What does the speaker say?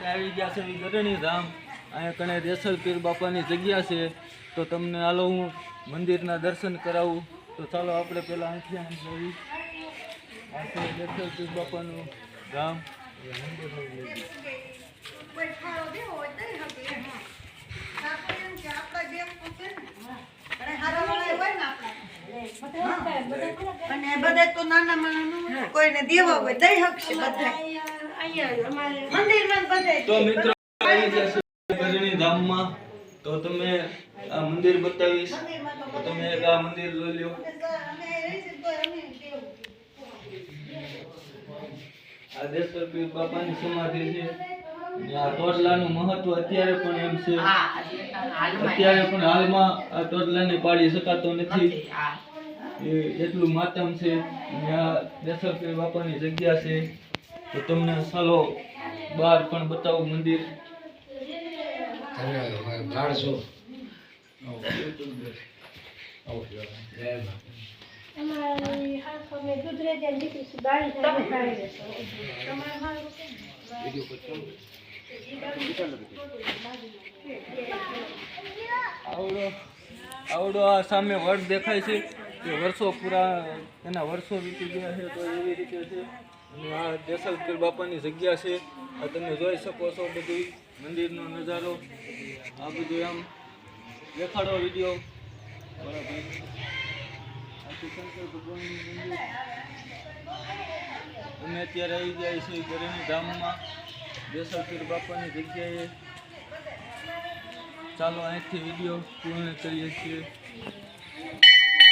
આપણે આવી ગયા છે ગરણી ધામ. અહીંયા કણે દેસલ પીર બાપાની જગ્યા છે. તો તમને હાલો હું મંદિરના દર્શન કરાવું. તો ચાલો આપણે પહેલાં અહીંથી આમ જઈએ. આ છે દેસલ પીર બાપાનું ધામ. અને બધા તો નાના માણા કોઈને દેવા હોય દઈ શકશે બધા તો મિત્રો ધામમાં. તમે આ મંદિર બતાવીશ. તમે એક આ મંદિર જોઈ લો આ દેસર પીર બાપાની સમાધિ છે. આ તોડલાનું મહત્વ અત્યારે પણ એમ છે. અત્યારે પણ હાલમાં આ તોડલાને પાડી શકાતો નથી. એ એટલું માતમ છે. આ પીર બાપાની જગ્યા છે. તો તમને ચાલો બહાર પણ બતાવું મંદિર? આવડો આવડો આ સામે વડ દેખાય છે કે વર્ષો પૂરા એના વર્ષો વીતી ગયા છે, તો એવી રીતે છે. અને આ દેસલપીર બાપાની જગ્યા છે. આ તમે જોઈ શકો છો બધી મંદિરનો નજારો. આ બધું એમ દેખાડો વીડિયો. બરાબર. અમે અત્યારે આવી ગયા છીએ ગરેણી ધામમાં. દેસલપીર બાપાની જગ્યાએ. ચાલો અહીંથી વીડિયો પૂર્ણ કરીએ છીએ.